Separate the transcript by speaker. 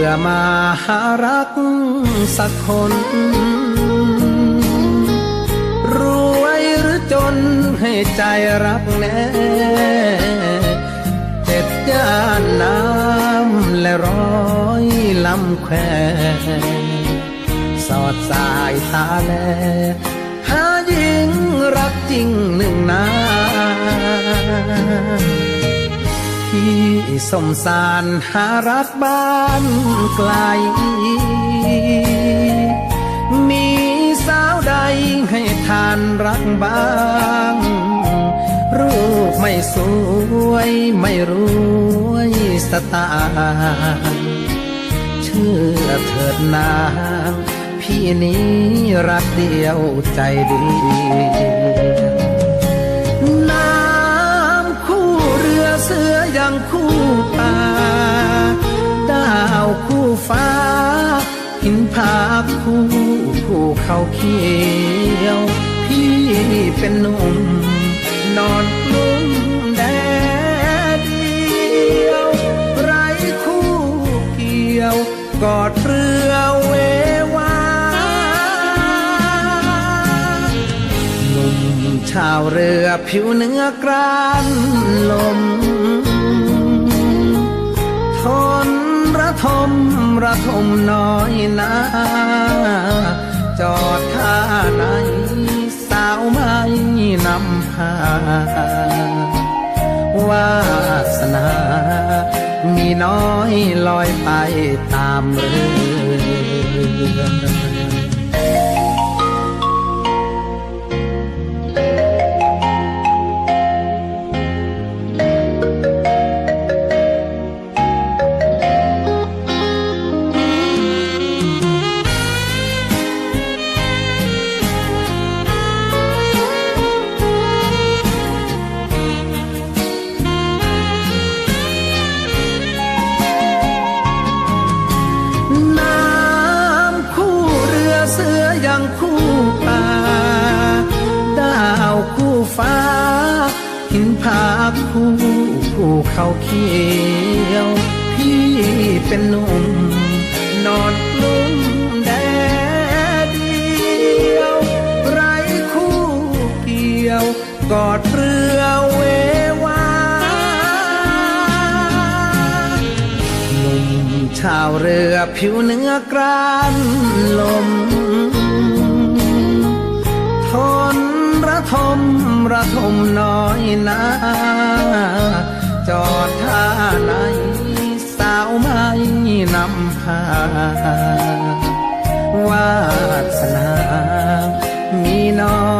Speaker 1: เรือมาหารักสักคน รวยหรือจนให้ใจรักแน่เจ็ดย่านน้ำและร้อยลำแควสอดสายตาแลหาหญิงรักจริงหนึ่งนา สมสารหารักบ้านไกล มีสาวใดให้ทานรักบ้าง รูปไม่สวยไม่รวยสตาเชื่อเถิดนางพี่นี้รักเดียวใจเดียว สือยังคู่ป่าดาวคู่ฟ้า หินผาคู่คู่เขาเขียว พี่เป็นหนุ่ม นอนกลุ้มแดดเดียว ไรคู่เกี่ยว กอดเรือเววาหนุ่มชาวเรือผิวเนื้อกรานลม ทนระทมระทมน้อยนาจอดท่าไหนสาวไม่นำพาวาสนา มีน้อยลอยไปตามเรือ สือยังคู่ป่า ดาวคู่ฟ้า หินผาคู่คู่เขาเขียว พี่เป็นหนุ่มนอนกลุ้มแดดเดียว ไรคู่เกี่ยว กอดเรือเววาหนุ่มชาวเรือผิวเนื้อกรานลม ทมระทมน้อยนาจอดท่าไหนสาวไม่นำพาวาสนามีน้อ